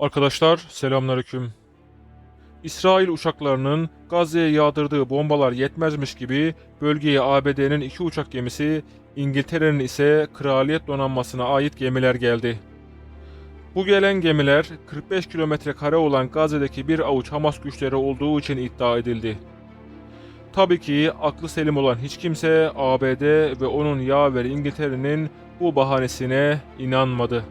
Arkadaşlar selamünaleyküm. İsrail uçaklarının Gazze'ye yağdırdığı bombalar yetmezmiş gibi bölgeye ABD'nin iki uçak gemisi, İngiltere'nin ise Kraliyet Donanması'na ait gemiler geldi. Bu gelen gemiler 45 kilometre kare olan Gazze'deki bir avuç Hamas güçleri olduğu için iddia edildi. Tabii ki aklı selim olan hiç kimse ABD ve onun yaveri İngiltere'nin bu bahanesine inanmadı.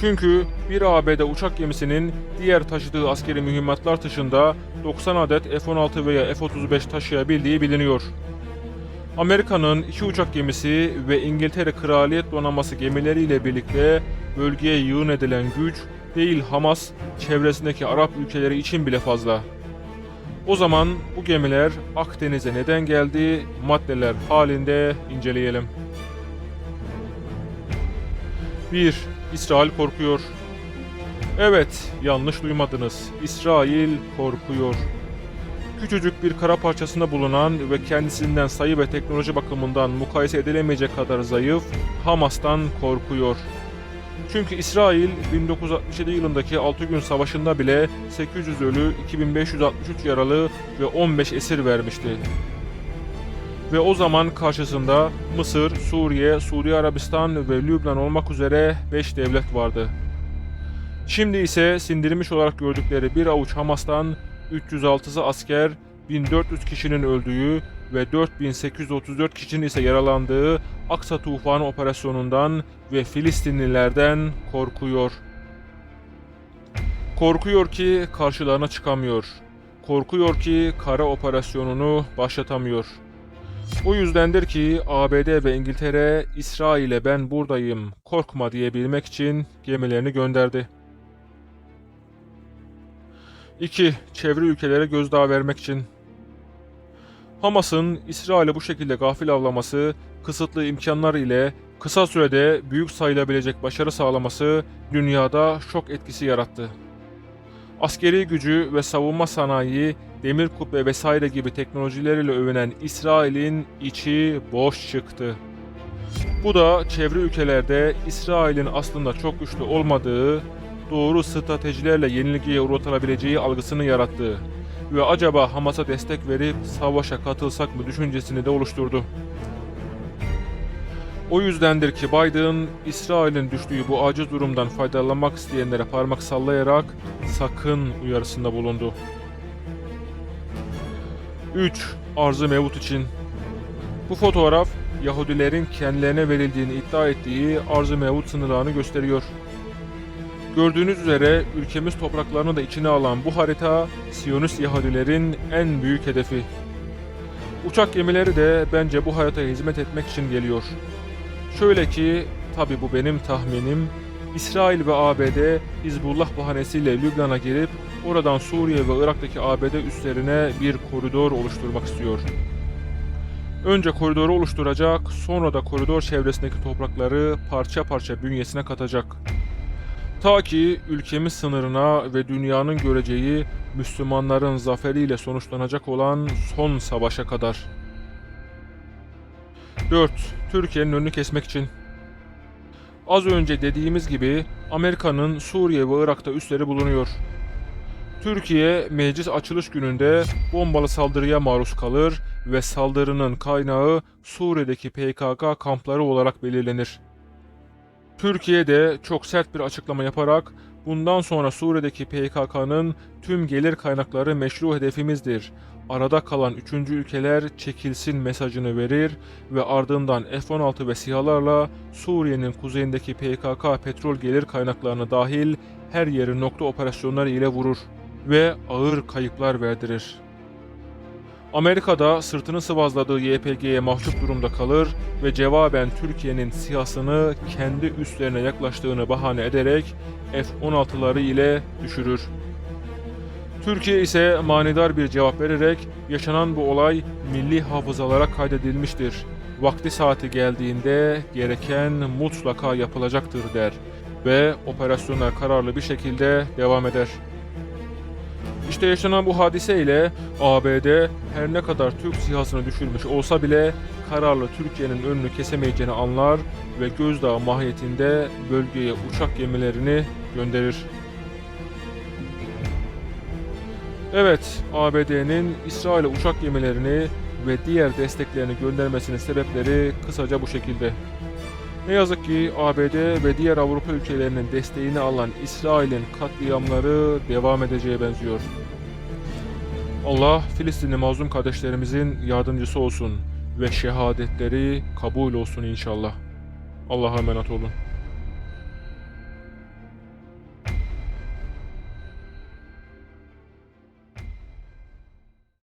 Çünkü bir ABD uçak gemisinin diğer taşıdığı askeri mühimmatlar dışında 90 adet F-16 veya F-35 taşıyabildiği biliniyor. Amerika'nın iki uçak gemisi ve İngiltere Kraliyet Donanması gemileriyle birlikte bölgeye yığın edilen güç değil Hamas, çevresindeki Arap ülkeleri için bile fazla. O zaman bu gemiler Akdeniz'e neden geldi maddeler halinde inceleyelim. 1. İsrail korkuyor. Evet, yanlış duymadınız. İsrail korkuyor. Küçücük bir kara parçasında bulunan ve kendisinden sayı ve teknoloji bakımından mukayese edilemeyecek kadar zayıf Hamas'tan korkuyor. Çünkü İsrail 1967 yılındaki 6 gün savaşında bile 800 ölü, 2563 yaralı ve 15 esir vermişti. Ve o zaman karşısında Mısır, Suriye, Suudi Arabistan ve Lübnan olmak üzere 5 devlet vardı. Şimdi ise sindirilmiş olarak gördükleri bir avuç Hamas'tan 306 asker, 1400 kişinin öldüğü ve 4834 kişinin ise yaralandığı Aksa Tufanı operasyonundan ve Filistinlilerden korkuyor. Korkuyor ki karşılarına çıkamıyor. Korkuyor ki kara operasyonunu başlatamıyor. O yüzdendir ki ABD ve İngiltere İsrail'e ben buradayım korkma diyebilmek için gemilerini gönderdi. 2. Çevre ülkelere gözdağı vermek için. Hamas'ın İsrail'i bu şekilde gafil avlaması, kısıtlı imkanlar ile kısa sürede büyük sayılabilecek başarı sağlaması dünyada şok etkisi yarattı. Askeri gücü ve savunma sanayi, demir kubbe vesaire gibi teknolojileriyle övünen İsrail'in içi boş çıktı. Bu da çevre ülkelerde İsrail'in aslında çok güçlü olmadığı, doğru stratejilerle yenilgiye uğratılabileceği algısını yarattı ve acaba Hamas'a destek verip savaşa katılsak mı düşüncesini de oluşturdu. O yüzdendir ki Biden, İsrail'in düştüğü bu acı durumdan faydalanmak isteyenlere parmak sallayarak sakın uyarısında bulundu. 3. Arzı mevut için Bu fotoğraf, Yahudilerin kendilerine verildiğini iddia ettiği arzı mevut sınırlarını gösteriyor. Gördüğünüz üzere ülkemiz topraklarını da içine alan bu harita, Siyonist Yahudilerin en büyük hedefi. Uçak gemileri de bence bu haritaya hizmet etmek için geliyor. Şöyle ki, tabi bu benim tahminim, İsrail ve ABD Hizbullah bahanesiyle Lübnan'a girip oradan Suriye ve Irak'taki ABD üslerine bir koridor oluşturmak istiyor. Önce koridoru oluşturacak, sonra da koridor çevresindeki toprakları parça parça bünyesine katacak. Ta ki ülkemiz sınırına ve dünyanın göreceği Müslümanların zaferiyle sonuçlanacak olan son savaşa kadar. 4. Türkiye'nin önünü kesmek için. Az önce dediğimiz gibi Amerika'nın Suriye ve Irak'ta üsleri bulunuyor. Türkiye meclis açılış gününde bombalı saldırıya maruz kalır ve saldırının kaynağı Suriye'deki PKK kampları olarak belirlenir. Türkiye de çok sert bir açıklama yaparak bundan sonra Suriye'deki PKK'nın tüm gelir kaynakları meşru hedefimizdir. Arada kalan üçüncü ülkeler çekilsin mesajını verir ve ardından F-16 ve SİHA'larla Suriye'nin kuzeyindeki PKK petrol gelir kaynaklarını dahil her yeri nokta operasyonları ile vurur ve ağır kayıplar verdirir. Amerika'da sırtını sıvazladığı YPG'ye mahcup durumda kalır ve cevaben Türkiye'nin siyasını kendi üslerine yaklaştığını bahane ederek F-16'ları ile düşürür. Türkiye ise manidar bir cevap vererek yaşanan bu olay milli hafızalara kaydedilmiştir. Vakti saati geldiğinde gereken mutlaka yapılacaktır der ve operasyonlar kararlı bir şekilde devam eder. İşte yaşanan bu hadise ile ABD her ne kadar Türk sihasını düşürmüş olsa bile kararlı Türkiye'nin önünü kesemeyeceğini anlar ve gözdağı mahiyetinde bölgeye uçak gemilerini gönderir. Evet, ABD'nin İsrail'e uçak gemilerini ve diğer desteklerini göndermesinin sebepleri kısaca bu şekilde. Ne yazık ki ABD ve diğer Avrupa ülkelerinin desteğini alan İsrail'in katliamları devam edeceğe benziyor. Allah Filistinli mazlum kardeşlerimizin yardımcısı olsun ve şehadetleri kabul olsun inşallah. Allah'a emanet olun.